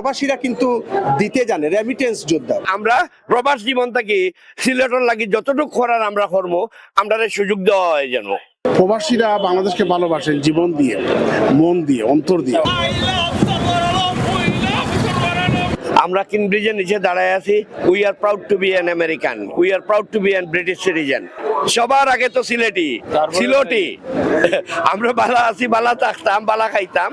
প্রবাসীরা কিন্তু দিতে জানে রেমিটেন্স যোদ্ধা। আমরা প্রবাস জীবন থাকি সিলেটর লাগি যতটুকু করার আমরা কর্ম আমরা সুযোগ দেওয়া হয় যেন। প্রবাসীরা বাংলাদেশকে ভালোবাসেন জীবন দিয়ে মন দিয়ে অন্তর দিয়ে। আমরা কিনব্রিজের নিচে দাঁড়ায় আছি। We are proud to be an American we are proud to be an British citizen সবার আগে তো সিলেটি। সিলটি। আমরা বালা আছি বালা থাকতাম বালা খাইতাম।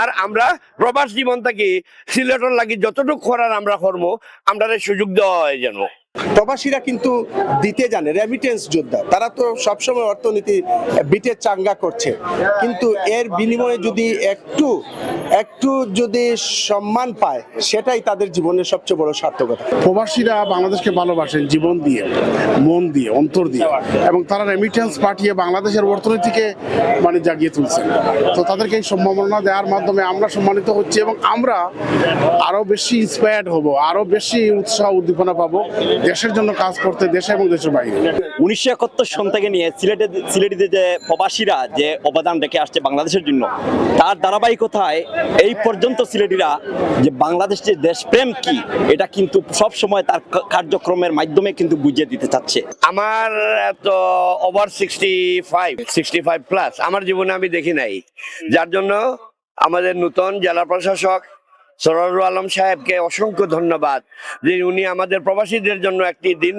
আর আমরা প্রবাস জীবন থাকি সিলেটর লাগি যতটুকু খরার আমরা কর্ম আমরা সুযোগ দেওয়া হয় যেন। প্রবাসীরা কিন্তু দিতে জানে রেমিটেন্স যোদ্ধা। তারা তো সবসময় অর্থনীতি বিটে চাঙ্গা করছে। কিন্তু এর বিনিময়ে যদি একটু একটু যদি সম্মান পায়, সেটাই তাদের জীবনের সবচেয়ে বড় সার্থকতা। প্রবাসীরা বাংলাদেশকে ভালোবাসেন জীবন দিয়ে, মন দিয়ে, অন্তর দিয়ে। এবং তারা রেমিটেন্স পাঠিয়ে বাংলাদেশের অর্থনীতিকে মানে জাগিয়ে তুলছেন। তো তাদেরকে এই সম্ভাবনা দেওয়ার মাধ্যমে আমরা সম্মানিত হচ্ছি এবং আমরা আরও বেশি ইন্সপায়ার্ড হব আরও বেশি উৎসাহ উদ্দীপনা পাবো। দেশের জন্য কাজ করতে দেশে এবং দেশের বাইরে। উনিশশো একাত্তর সন থেকে নিয়ে সিলেটে সিলেটিতে যে প্রবাসীরা যে অবদান রেখে আসছে বাংলাদেশের জন্য তার ধারাবাহিকতায় এই পর্যন্ত সিলেটিরা যে বাংলাদেশ যে দেশপ্রেম কি এটা কিন্তু সব সময় তার কার্যক্রমের মাধ্যমে কিন্তু বুঝিয়ে দিতে চাচ্ছে। আমার তো over sixty five sixty five plus আমার জীবনে আমি দেখি নাই। যার জন্য আমাদের নতুন জেলা প্রশাসক সররুল আলম সাহেবকে অসংখ্য ধন্যবাদ। যে উনি আমাদের প্রবাসীদের জন্য একটি দিন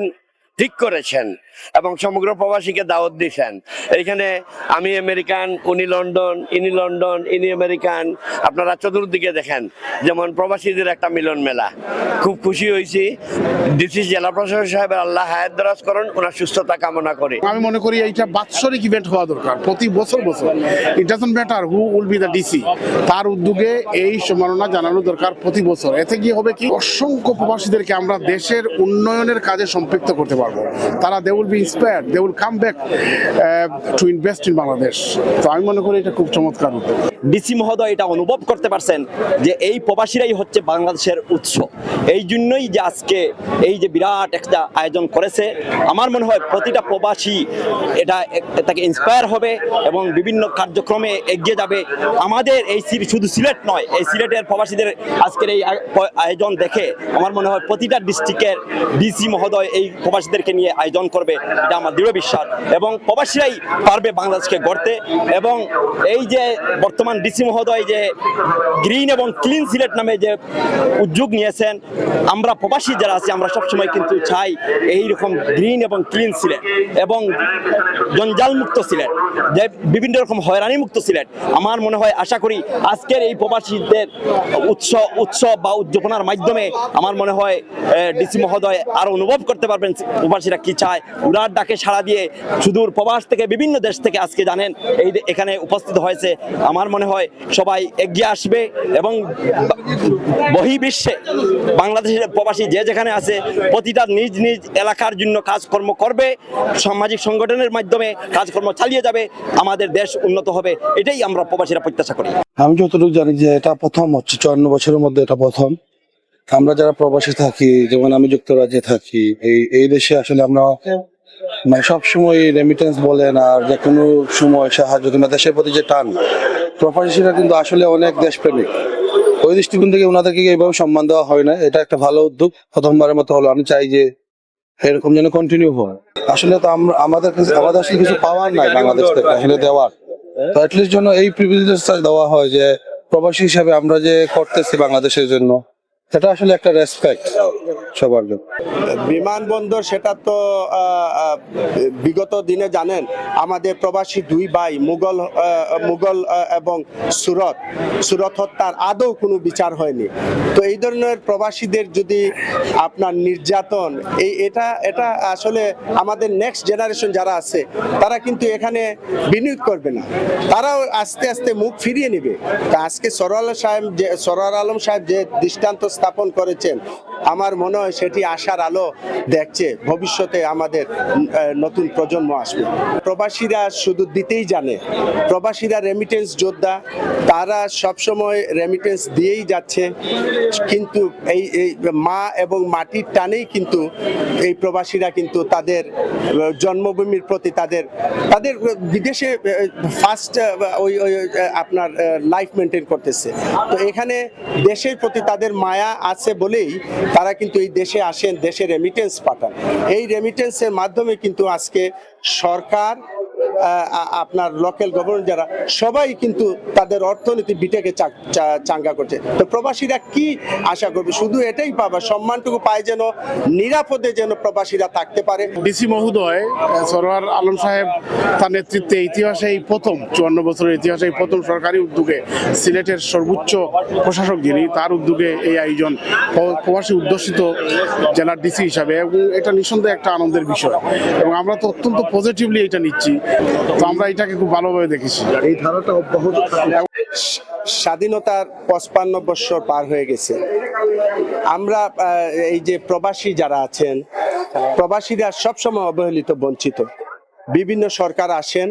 ঠিক করেছেন। এবং সমগ্র প্রবাসীকে দাওয়াত দিয়েছেন এইখানে আমি আমেরিকান, উনি লন্ডন, ইনি লন্ডন, ইনি আমেরিকান। আপনারা চতুর্দিকে দেখেন, যেমন প্রবাসীদের একটা মিলন মেলা। খুব খুশি হয়েছি। ডিসি জেলা প্রশাসক সাহেবের আল্লাহ হায়াত দরাজ করেন, ওনার সুস্থতা কামনা করে। আমি মনে করি এইটা বাৎসরিক ইভেন্ট হওয়া দরকার, প্রতি বছর বছর। It doesn't matter who will be the DC তার উদ্যোগে এই সম্মাননা জানানো দরকার প্রতি বছর। এতে কি হবে কি? অসংখ্য প্রবাসীদেরকে আমরা দেশের উন্নয়নের কাজে সম্পৃক্ত করতে পারব। তারা they will be inspired they will come back to invest in Bangladesh তো আমি মনে করি এটা খুব চমৎকার উদ্যোগ। ডিসি মহোদয় এটা অনুভব করতে পারছেন যে এই প্রবাসীরাই হচ্ছে বাংলাদেশের উৎস। এই জন্যই যে আজকে এই যে বিরাট একটা আয়োজন করেছে, আমার মনে হয় প্রতিটা প্রবাসী এটা তাকে ইন্সপায়ার হবে এবং বিভিন্ন কার্যক্রমে এগিয়ে যাবে। আমাদের এই শুধু সিলেট নয়, এই সিলেটের প্রবাসীদের আজকের এই আয়োজন দেখে আমার মনে হয় প্রতিটা ডিস্ট্রিক্টের ডিসি মহোদয় এই প্রবাসীদেরকে নিয়ে আয়োজন করবে। এটা আমার দৃঢ় বিশ্বাস। এবং প্রবাসীরাই পারবে বাংলাদেশকে গড়তে। এবং এই যে বর্তমান ডিসি মহোদয় যে গ্রিন এবং ক্লিন সিলেট নামে যে উদ্যোগ নিয়েছেন, আমরা প্রবাসী যারা আছি, আমরা সবসময় কিন্তু চাই এই রকম গ্রিন এবং ক্লিন সিলেট এবং জঞ্জাল মুক্ত সিলেট, যে বিভিন্ন রকম হয়রানি মুক্ত সিলেট। আমার মনে হয়, আশা করি আজকের এই প্রবাসীদের উৎসব উৎসব বা উদ্যাপনার মাধ্যমে আমার মনে হয় ডিসি মহোদয় আরও অনুভব করতে পারবেন প্রবাসীরা কি চায়। উড়ার ডাকে সাড়া দিয়ে সুদূর প্রবাস থেকে বিভিন্ন দেশ থেকে আজকে জানেন, এই এখানে উপস্থিত হয়েছে। আমার মনে হয় সবাই এগিয়ে আসবে এবং বহির্বিশ্বে বাংলাদেশের প্রবাসী যে যেখানে আছে, প্রতিটা নিজ নিজ এলাকার জন্য কাজকর্ম করবে, সামাজিক সংগঠনের মাধ্যমে কাজকর্ম চালিয়ে যাবে, আমাদের দেশ উন্নত হবে, এটাই আমরা প্রবাসীরা প্রত্যাশা করি। আমি যতটুকু জানি যে এটা প্রথম হচ্ছে, চুয়ান্ন বছরের মধ্যে এটা প্রথম। আমরা যারা প্রবাসী থাকি, যেমন আমি যুক্তরাজ্যে থাকি, এই এই দেশে আসলে আমরা মানে সবসময় রেমিটেন্স বলেন আর যে কোনো সময় সাহায্য, কিংবা দেশের প্রতি যে টান প্রবাসীরা কিন্তু আসলে অনেক দেশপ্রেমিক। ওই দৃষ্টিকোণ থেকে ওনাদেরকে এইভাবে সম্মান দেওয়া হয় না। এটা একটা ভালো উদ্যোগ। প্রথমবারের মতো হলো। আমি চাই যে এরকম যেন কন্টিনিউ হয়। আসলে তো আমরা আমাদের কাছে, আমাদের আসলে কিছু পাওয়ার নাই বাংলাদেশ থেকে, আসলে দেওয়ার। তো অ্যাটলিস্ট জন্য এই প্রিভিলেজটা দেওয়া হয় যে প্রবাসী হিসাবে আমরা যে করতেছি বাংলাদেশের জন্য সেটা আসলে একটা রেসপেক্ট সবার জন্য। বিমানবন্দর সেটা তো বিগত দিনে জানেন, আমাদের প্রবাসী দুই ভাই, মুঘল মুঘল এবং সুরত সুরত হত্যার আদৌ কোনো বিচার হয়নি। তো এই ধরনের প্রবাসীদের যদি আপনার নির্যাতন, এই এটা এটা আসলে আমাদের নেক্সট জেনারেশন যারা আছে, তারা কিন্তু এখানে বিনিয়োগ করবে না। তারাও আস্তে আস্তে মুখ ফিরিয়ে নেবে। আজকে সরোয়াল সাহেব যে সরোয়ার আলম সাহেব যে দৃষ্টান্ত স্থাপন করেছেন। আমার মনে হয় সেটি আশার আলো দেখছে। ভবিষ্যতে আমাদের নতুন প্রজন্ম আসবে। প্রবাসীরা শুধু দিতেই জানে। প্রবাসীরা রেমিটেন্স যোদ্ধা। তারা সবসময় রেমিটেন্স দিয়েই যাচ্ছে। কিন্তু এই এই মা এবং মাটির টানেই কিন্তু এই প্রবাসীরা কিন্তু তাদের জন্মভূমির প্রতি তাদের তাদের বিদেশে ফার্স্ট ওই ওই আপনার লাইফ মেনটেন করতেছে। তো এখানে দেশের প্রতি তাদের মায়া আছে বলেই তারা কিন্তু এই দেশে আসেন দেশে রেমিটেন্স পাঠান। এই রেমিটেন্সের মাধ্যমে কিন্তু আজকে সরকার আপনার লোকাল গভর্নমেন্ট যারা, সবাই কিন্তু তাদের অর্থনীতি বিটেকে চাঙ্গা করছে। তো প্রবাসীরা কি আশা করবে? শুধু এটাই পাবে, সম্মানটুকু পায় যেন, নিরাপদে যেন প্রবাসীরা থাকতে পারে। ডিসি মহোদয় সরোয়ার আলম সাহেব তার নেতৃত্বে ইতিহাসে এই প্রথম, চুয়ান্ন বছরের ইতিহাসে এই প্রথম সরকারি উদ্যোগে সিলেটের সর্বোচ্চ প্রশাসক যিনি, তার উদ্যোগে এই আয়োজন প্রবাসী উদ্দেশিত জেলার ডিসি হিসাবে, এবং এটা নিঃসন্দেহে একটা আনন্দের বিষয়। এবং আমরা তো অত্যন্ত পজিটিভলি এটা নিচ্ছি। তো আমরা এটাকে খুব ভালোভাবে দেখেছি। এই ধারাটা অব্যাহত স্বাধীনতার পঁচপান্ন বৎসর পার হয়ে গেছে। আমরা এই যে প্রবাসী যারা আছেন প্রবাসীরা সবসময় অবহেলিত বঞ্চিত। বিভিন্ন সরকার আসেন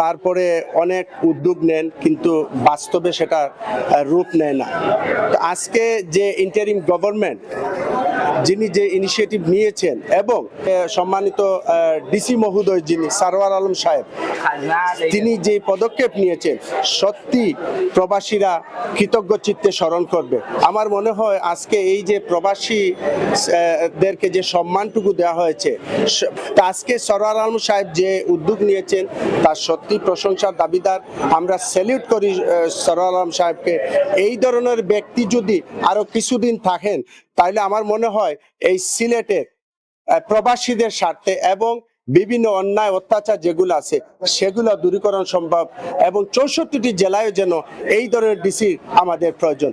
তারপরে অনেক উদ্যোগ নেন কিন্তু বাস্তবে সেটা রূপ নেয় না। আজকে যে ইন্টারিম গভর্নমেন্ট যিনি যে ইনিশিয়েটিভ নিয়েছেন এবং সম্মানিত ডিসি মহোদয় যিনি সারোয়ার আলম সাহেব, তিনি যে পদক্ষেপ নিয়েছেন, সত্যি প্রবাসীরা কৃতজ্ঞ চিত্তে স্মরণ করবে। আমার মনে হয় আজকে এই যে প্রবাসী দেরকে যে সম্মানটুকু দেওয়া হয়েছে আজকে সরোয়ার আলম সাহেব যে উদ্যোগ নিয়েছেন, তার সত্যি প্রশংসার দাবিদার। আমরা স্যালিউট করি সরোয়ার আলম সাহেবকে। এই ধরনের ব্যক্তি যদি আরও কিছুদিন থাকেন তাহলে আমার মনে হয় এই সিলেটের প্রবাসীদের স্বার্থে এবং বিভিন্ন অন্যায়, অত্যাচার যেগুলো আছে, সেগুলো দূরীকরণ সম্ভব এবং চৌষট্টিটি জেলায় যেন এই ধরনের ডিসি আমাদের প্রয়োজন।